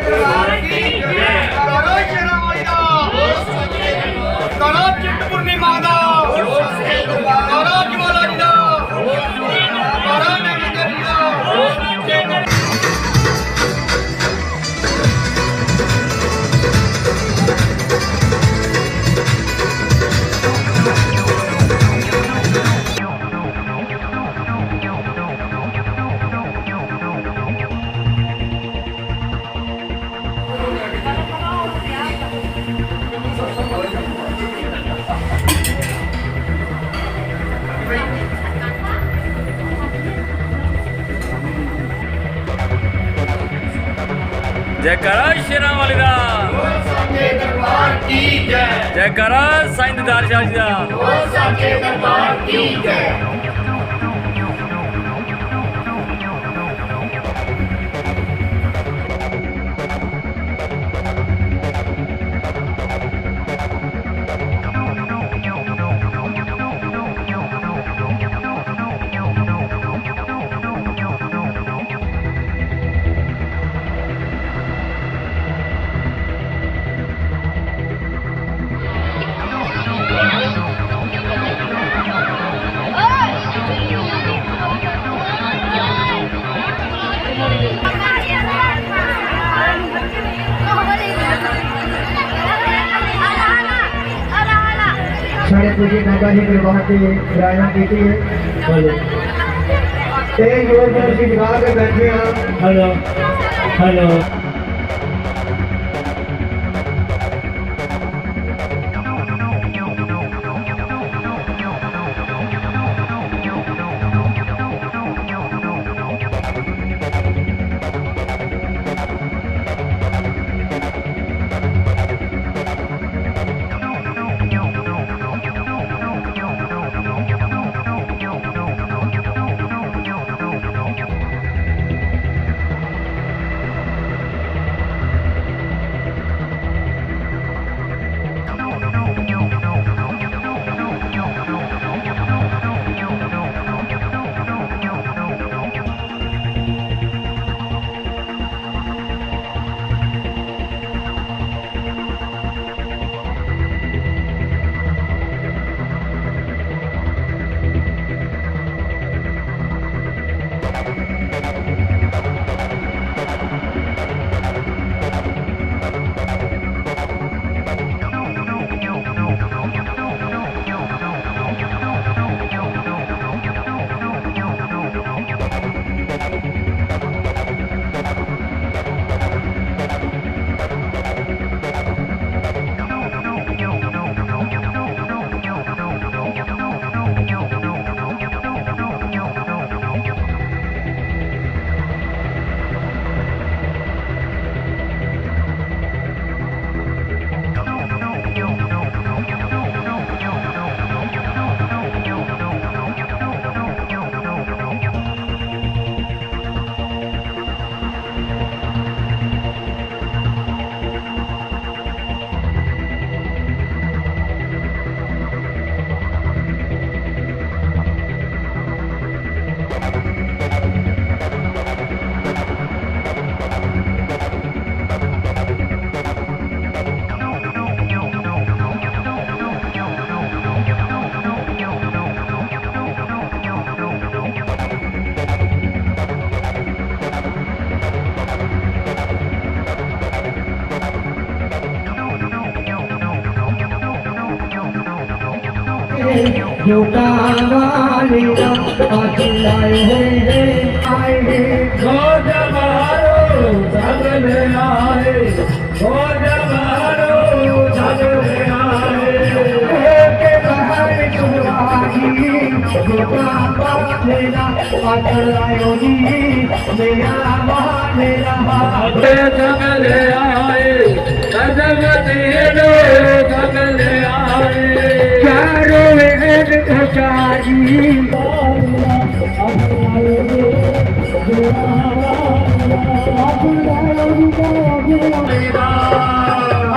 ਦਰਬਾਰ ਕੀ ਜੈਕਾਰਾ ਸ਼ੇਰਾਂ ਵਾਲੇ ਦਾ। ਸੱਚੇ ਦਰਬਾਰ ਕੀ ਜੈ ਜੈਕਾਰਾ ਸਾਈਂਦਦਾਰ ਸ਼ਾਹ ਜੀ ਦਾ ਸੱਚੇ ਦਰਬਾਰ ਕੀ ਜੈ ਸਾਡੇ ਪੂਜੀ ਬਾਬਾ ਜੀ ਦੇ ਬਹੁਤ ਹੀ ਰਾਇਨਾ ਕੀਤੀ ਹੈ ਬੋਲੋ ਤੇ ਜੋ ਜੋ ਅਸੀਂ ਜਗਾ ਕੇ ਬੈਠੇ ਹਾਂ ਹਲੋ ਹਲੋ ਜੋ ਕਾਵਾਲੇ ਦਾ ਹੱਥ ਲਾਏ ਹੋਏ ਹੈ ਆਏ। ਹੈ ਹੋ ਜਵਾਰੋ ਸਗਲ ਆਏ ਹੋ ਜਵਾਰੋ ਸਗਲ ਆਏ ਕੇ ਬਹਾਰ ਤੁਮਾਰੀ ਜੋ ਕਾਵਾਲੇ ਦਾ ਹੱਥ ਲਾਏ ਨੀ ਮੇਰਾ ਵਾਲੇ ਰਹਾ चारों वेद उचारी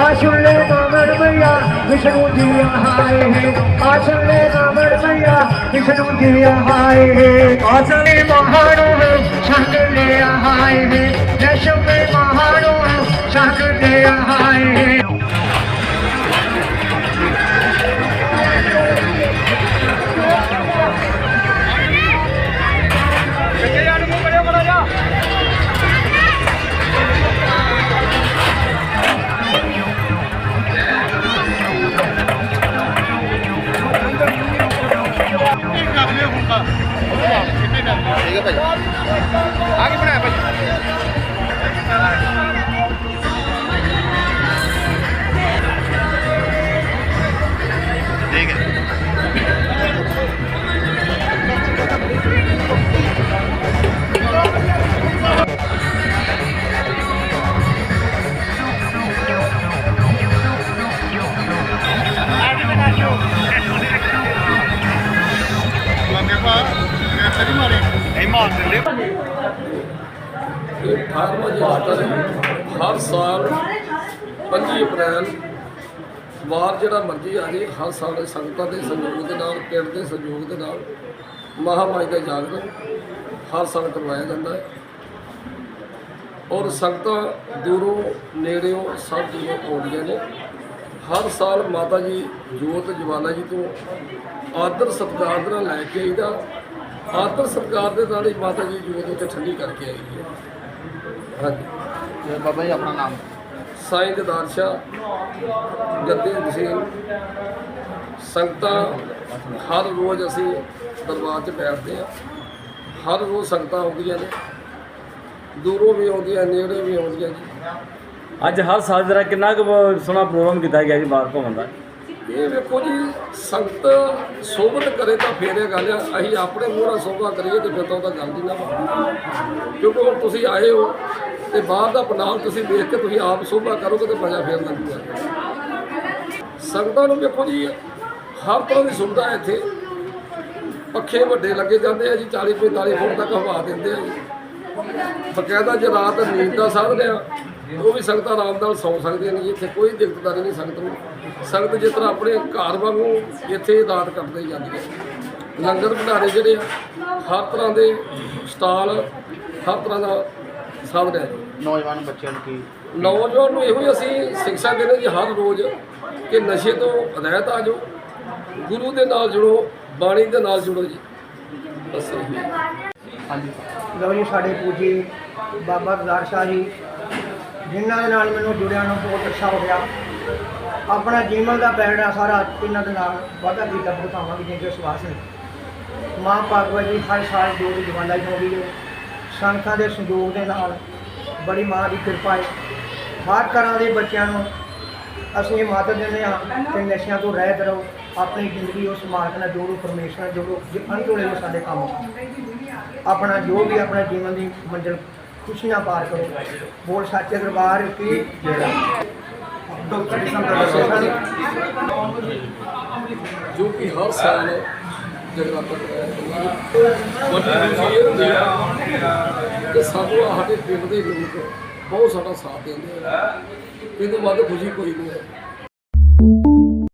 आशुले कामर मैया विष्णु दिया हाय है आशुले कामर मैया विष्णु दिया हाय है आशुले महारो शंकर ले आए है दशमे ਸੰਗ ਲੈ ਇਹ 18ਵਾਂ ਜਿਹੜਾ ਹਰ ਸਾਲ 25 ਅਪ੍ਰੈਲ ਵਾਰ ਜਿਹੜਾ ਮਰਜ਼ੀ ਆ ਜੇ ਹਰ ਸਾਲ ਸੰਗਤਾਂ ਦੇ ਸਹਿਯੋਗ ਦੇ ਨਾਲ, ਪਿੰਡ ਦੇ ਸਹਿਯੋਗ ਦੇ ਨਾਲ ਮਹਾਮਾਈ ਦਾ ਜਾਗਰਣ ਹਰ ਸਾਲ ਕਰਵਾਇਆ ਜਾਂਦਾ ਹੈ। ਔਰ ਸੰਗਤਾਂ ਦੂਰੋਂ, ਨੇੜਿਓਂ ਸਭ ਦੂਰੋਂ ਆਉਂਦੀਆਂ ਨੇ। ਹਰ ਸਾਲ ਮਾਤਾ ਜੀ ਜੋਤ ਜਵਾਲਾ ਜੀ ਤੋਂ ਆਦਰ ਸਤਿਕਾਰ ਨਾਲ ਲੈ ਕੇ ਇਹਦਾ ਆਦਰ ਸਤਿਕਾਰ ਦੇ ਨਾਲ ਹੀ ਮਾਤਾ ਜੀ ਜੋਤ ਉੱਤੇ ਠੰਡੀ ਕਰਕੇ ਆਈ ਹੈ। ਹਾਂਜੀ। ਬਾਬਾ ਜੀ ਆਪਣਾ ਨਾਮ? ਸਾਈਂ ਦਦਾਰ ਸ਼ਾਹ ਗੱਦੇ ਸਿੰਘ ਸੰਗਤਾਂ ਹਰ ਰੋਜ਼ ਅਸੀਂ ਦਰਬਾਰ 'ਚ ਬੈਠਦੇ ਹਾਂ। ਹਰ ਰੋਜ਼ ਸੰਗਤਾਂ ਆਉਂਦੀਆਂ ਨੇ। ਦੂਰੋਂ ਵੀ ਆਉਂਦੀਆਂ ਨੇੜੇ ਵੀ ਆਉਂਦੀਆਂ ਜੀ। ਅੱਜ ਹਰ ਸਾਲ ਕਿੰਨਾ ਕੁ ਸੋਹਣਾ ਪ੍ਰੋਗਰਾਮ ਕੀਤਾ ਗਿਆ ਜੀ ਬਾਹਰ ਘੁੰਮਣ ਦਾ? ਇਹ ਵੇਖੋ ਜੀ, ਸੰਗਤ ਸੋਭਤ ਕਰੇ ਤਾਂ ਫੇਰ ਇਹ ਗੱਲ ਆ, ਅਸੀਂ ਆਪਣੇ ਮੂੰਹ ਨਾਲ ਸੋਭਾ ਕਰੀਏ ਤੇ ਫਿਰ ਤਾਂ ਉਹਦਾ ਗੱਲ ਦੀ ਨਾ ਬਣਦੀ ਕਿਉਂਕਿ ਹੁਣ ਤੁਸੀਂ ਆਏ ਹੋ ਤੇ ਬਾਹਰ ਦਾ ਪਨਾਲ ਤੁਸੀਂ ਦੇਖ ਕੇ ਤੁਸੀਂ ਆਪ ਸੋਭਾ ਕਰੋਗੇ ਤੇ ਮਜ਼ਾ ਫੇਰ ਲੱਗੂਗਾ ਸੰਗਤਾਂ ਨੂੰ ਵੇਖੋ ਜੀ, ਹਰ ਤਰ੍ਹਾਂ ਦੀ ਸੁਵਿਧਾ ਇੱਥੇ। ਪੱਖੇ ਵੱਡੇ ਲੱਗੇ ਜਾਂਦੇ ਆ ਜੀ 40 45 ਫੁੱਟ ਤੱਕ ਹਵਾ ਦਿੰਦੇ ਆ ਜੀ। ਬਕਾਇਦਾ ਜੇ ਰਾਤ ਨੀਂਦ ਦਾ ਸਾਧਨ ਆ ਉਹ ਵੀ ਸੰਗਤਾਂ ਆਰਾਮ ਨਾਲ ਸੌ ਸਕਦੀਆਂ ਨੇ ਜੀ ਇੱਥੇ ਕੋਈ ਦਿੱਕਤਦਾਰੀ ਨਹੀਂ ਸੰਗਤ ਨੂੰ। ਸੰਗਤ ਜਿਸ ਤਰ੍ਹਾਂ ਆਪਣੇ ਘਰ ਵਾਂਗੂ ਇੱਥੇ ਰਾਤ ਕੱਟਦੇ ਜਾਂਦੀ ਹੈ ਲੰਗਰ ਭੰਡਾਰੇ ਜਿਹੜੇ ਆ ਹਰ ਤਰ੍ਹਾਂ ਦੇ ਸਟਾਲ ਹਰ ਤਰ੍ਹਾਂ ਦਾ ਸਾਧਨ ਹੈ। ਜੀ ਨੌਜਵਾਨ ਬੱਚਿਆਂ ਨੂੰ ਕੀ? ਨੌਜਵਾਨ ਨੂੰ ਇਹੋ ਹੀ ਅਸੀਂ ਸਿੱਖਿਆ ਦਿੰਦੇ ਜੀ ਹਰ ਰੋਜ਼ ਕਿ ਨਸ਼ੇ ਤੋਂ ਹਦਾਇਤ ਆ ਜਾਓ ਗੁਰੂ ਦੇ ਨਾਲ ਜੁੜੋ ਬਾਣੀ ਦੇ ਨਾਲ ਜੁੜੋ ਜੀ। ਬਸ ਹਾਂਜੀ। ਲਓ ਜੀ ਸਾਡੇ ਪੂਜੀ ਬਾਬਾ ਦਰਦਾਰ ਸ਼ਾਹ ਜੀ। ਜਿਨ੍ਹਾਂ ਦੇ ਨਾਲ ਮੈਨੂੰ ਜੁੜਿਆ ਨੂੰ ਬਹੁਤ ਅੱਛਾ ਹੋ ਗਿਆ। ਆਪਣਾ ਜੀਵਨ ਦਾ ਪੈੜਾ ਸਾਰਾ ਇਹਨਾਂ ਦੇ ਨਾਲ ਵਾਧਾ ਕੀਤਾ ਬਤਾਵਾਂਗੇ ਜਿੰਦੇ ਵਿਸ਼ਵਾਸ ਨੇ ਮਾਂ ਭਾਗਵਤ ਜੀ ਹਰ ਸਾਲ ਜੋ ਵੀ ਜਵਾਨਾ ਹੀ ਹੈ। ਸੰਗਤਾਂ ਦੇ ਸੰਯੋਗ ਦੇ ਨਾਲ ਬੜੀ ਮਾਂ ਦੀ ਕਿਰਪਾ ਹੈ। ਹਰ ਤਰ੍ਹਾਂ ਦੇ ਬੱਚਿਆਂ ਨੂੰ ਅਸੀਂ ਇਹ ਮਾਤਾ ਦਿੰਦੇ ਹਾਂ ਕਿ ਨਸ਼ਿਆਂ ਤੋਂ ਰਹਿਤ ਰਹੋ, ਆਪਣੀ ਜ਼ਿੰਦਗੀ ਉਸ ਮਾਰਗ ਨਾਲ ਜੋੜੋ, ਪਰਮੇਸ਼ਰ ਨਾਲ ਜੋੜੋ, ਜੇ ਅੰਤ ਵੇਲੇ ਸਾਡੇ ਕੰਮ। ਆਪਣਾ ਜੋ ਵੀ ਆਪਣਾ ਜੀਵਨ ਦੀ ਮੰਜ਼ਿਲ ਖੁਸ਼ੀਆਂ ਪਾਰ ਕਰੋ। ਬੋਲ ਸੱਚੇ ਦਰਬਾਰ ਕੀ ਜਿਹੜਾ। ਡਾਕਟਰ ਸੰਤ ਜੋ ਕਿ ਹਰ ਸਾਲ ਜਗਰਾਤਾ ਕਰਾਇਆ ਜਾਂਦਾ ਸਾਨੂੰ ਸਾਡੇ ਪਿੰਡ ਦੇ ਲੋਕ ਬਹੁਤ ਸਾਡਾ ਸਾਥ ਦਿੰਦੇ ਆ। ਇਹਦੋਂ ਵੱਧ ਖੁਸ਼ੀ ਕੋਈ ਨਹੀਂ ਹੈ।